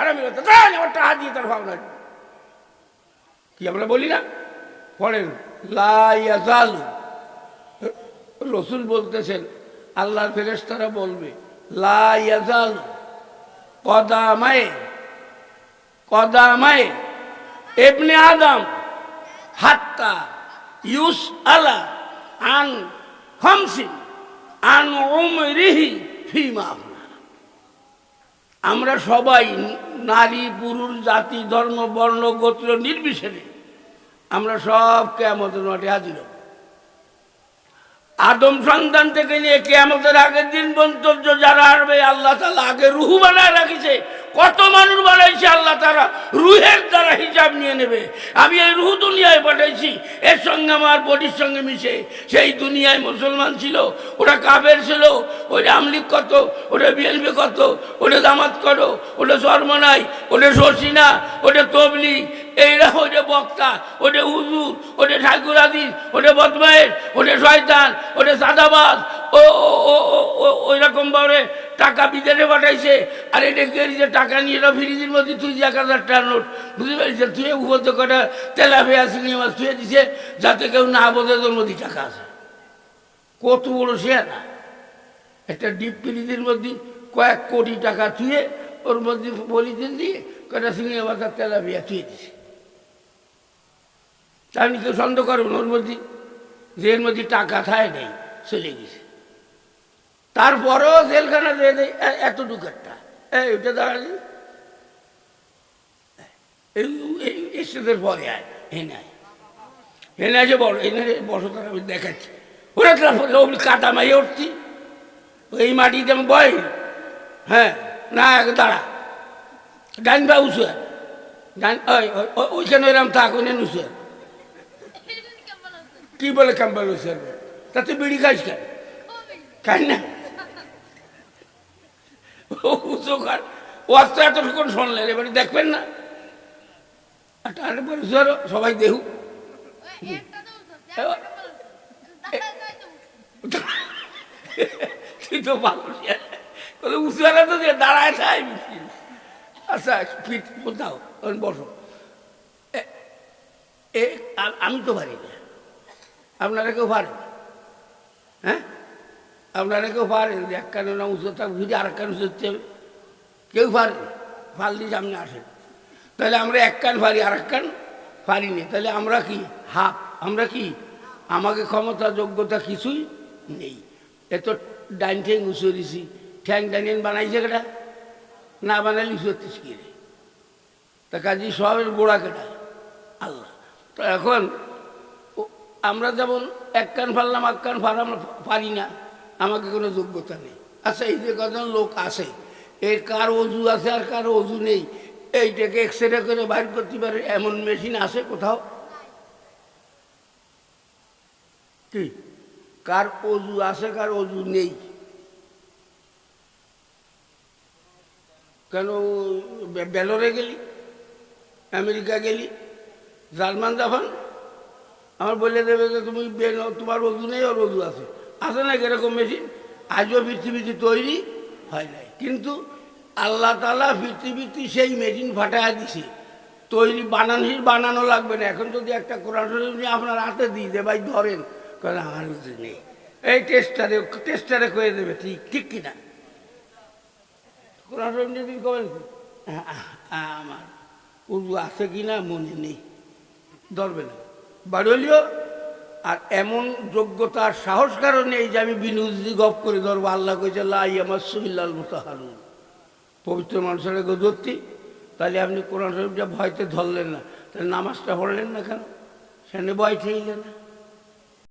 হারামি কথা দাঁড়ান, আমার টাকা দিয়ে তার ভাবনা কি? আমরা বলি না? পড়েন লাইয়াজালু রসুল বলতেছেন, আল্লাহর ফেরেশতারা বলবে লাইয়াজালু কদামায়ে কদামায়ে এবনে আদম হাত্তা ইউস আলা আন খমসিন, আন উমরিহি ফিমা। আমরা সবাই নারী, পুরুষ, জাতি, ধর্ম, বর্ণ, গোত্র নির্বিশেষে আমরা সব কেয়ামতের মাঠে হাজির হব। আদম সন্তান থেকে নিয়ে কেয়ামতের আগের দিন পর্যন্ত যারা আসবে আল্লাহ তালা আগে রুহু বানায় রাখিছে কত মানুষ বানাইছে আল্লাহ তারা রুহের দ্বারা হিসাব নিয়ে নেবে। আমি এই রুহু দুনিয়ায় পাঠাইছি, এর সঙ্গে আমার বডির সঙ্গে মিশে। সেই দুনিয়ায় মুসলমান ছিল, ওটা কাবের ছিল, ওটা আমলিক কত ওটা বিএনপি কত ওটা দামাত করো ওটা সরমনাই, ওটা শর্ষিনা ওটা তবলি, এইরা ওটা বক্তা, ওটা হুজুর, ওটা ঠাকুর আদিস ওটা বদমায়ের ওটা শয়তান, ওটা সাদাবাদ ও, ও- টাকা বিদেশে পাঠাইছে। আর এটা গেরিছে টাকা নিয়ে এটা ফ্রিজের মধ্যে, তুই এক হাজার টাকার নোট, বুঝতে পারছি তুই উপর কটা তেলাপিয়া চিংড়ি মাছ থুয়ে দিছে, যাতে কেউ না বোঝে তোর মধ্যে টাকা আছে। কত বড় সে না একটা ডিপ ফ্রিজের মধ্যে কয়েক কোটি টাকা থুয়ে ওর মধ্যে পলিথিন দিয়ে কটা চিংড়ি আর তেলাপিয়া থুয়ে দিছে। তাহলে কেউ সন্দেহ করবেন ওর মধ্যে যে এর মধ্যে টাকা থায় নেই, চলে গেছে। তারপরেও জেলখানা দিয়ে দেয় এত দুঃখেরটা ওইটা দাঁড়ালি। এসেদের পরে আয় এনে আয়। এনে আছে বড় এনে বসো তার আমি দেখাচ্ছি। ওরা তো কাটা মাইয়ে উঠছি। এই মাটিতে আমি বয়। হ্যাঁ না এক দাঁড়া। ডান বা উঁচু ডান ওই ওই- ওই- ওইখানে ওইরকম থাক ওই উঁচু কি বলে কাম্বাল উঁচু তাতে বিড়ি খাইস কেন? খাই না? উঁচু খান ও আজ তো এতক্ষণ শুনলেন, এবারে দেখবেন না। তারপরে ধরো সবাই দেহু। তুই তো ভালো বলে উঁচু আলা তো দাঁড়ায় থাই আচ্ছা পিঠ বসো। এ- আমি তো পারি না। আপনারা কেউ পারেন? হ্যাঁ? আপনারা কেউ পারেন এক কানে না উঁচু থাক ভিড়ে আর এক উঁচু হচ্ছে কেউ পারেন ফালদি সামনে আসেন তাহলে আমরা এক কান পারি আর এক কান পারিনি তাহলে আমরা কি? হাফ। আমরা কি? আমাকে ক্ষমতা, যোগ্যতা কিছুই নেই। এত ডাইন ঠ্যাং দিছি ঠ্যাং ডাইন বানাইছে কেটা না বানাইলে উঁচু হচ্ছিস কি রে? তা কাজী সবের গোড়া কেটা আল্লাহ। তো এখন আমরা যেমন এক কান ফারলাম এক কান ফার আমরা পারি না। আমাকে কোনো যোগ্যতা নেই। আচ্ছা এই যে কজন লোক আছে এর কার অজু আছে আর কার অজু নেই? এইটাকে এক্স রে করে বাইর করতে পারে, এমন মেশিন আছে কোথাও? কি? কার অজু আছে, কার অজু নেই? কেন, বেলোরে গেলি? আমেরিকা গেলি? German Japan? আমার বলে দেবে যে তুমি তোমার অজু নেই, ওর অজু আছে। আছে না এরকম মেশিন আজও পৃথিবীতে তৈরি? হয় নাই। কিন্তু আল্লাহ তালা পৃথিবীতে সেই মেশিন ফাটায় দিছে। তৈরি বানানো বানানো লাগবে না। এখন যদি একটা কোরআন শরীফ নিয়ে আপনার হাতে দিয়ে দে ভাই, ধরেন। কারণ আমার উজু নেই। এই টেস্টারে টেস্টারে করে দেবে, ঠিক ঠিক কিনা কোরআন শরীফ তুমি কবেন আমার। উজু আছে কিনা মনে নেই। ধরবে না। বাড়লিও আর এমন যোগ্যতার সাহস কারণে এই যে আমি বিনুজি গপ করে ধরবো, আল্লাহ কইছে লাই আমার সুহিল্লাল মতো হারুন পবিত্র মানুষের গদত্তি তাহলে আপনি কোরআন শরীফটা ভয়তে ধরলেন না। তাহলে নামাজটা পড়লেন না কেন? সেখানে ভয় ঠেইলেন না।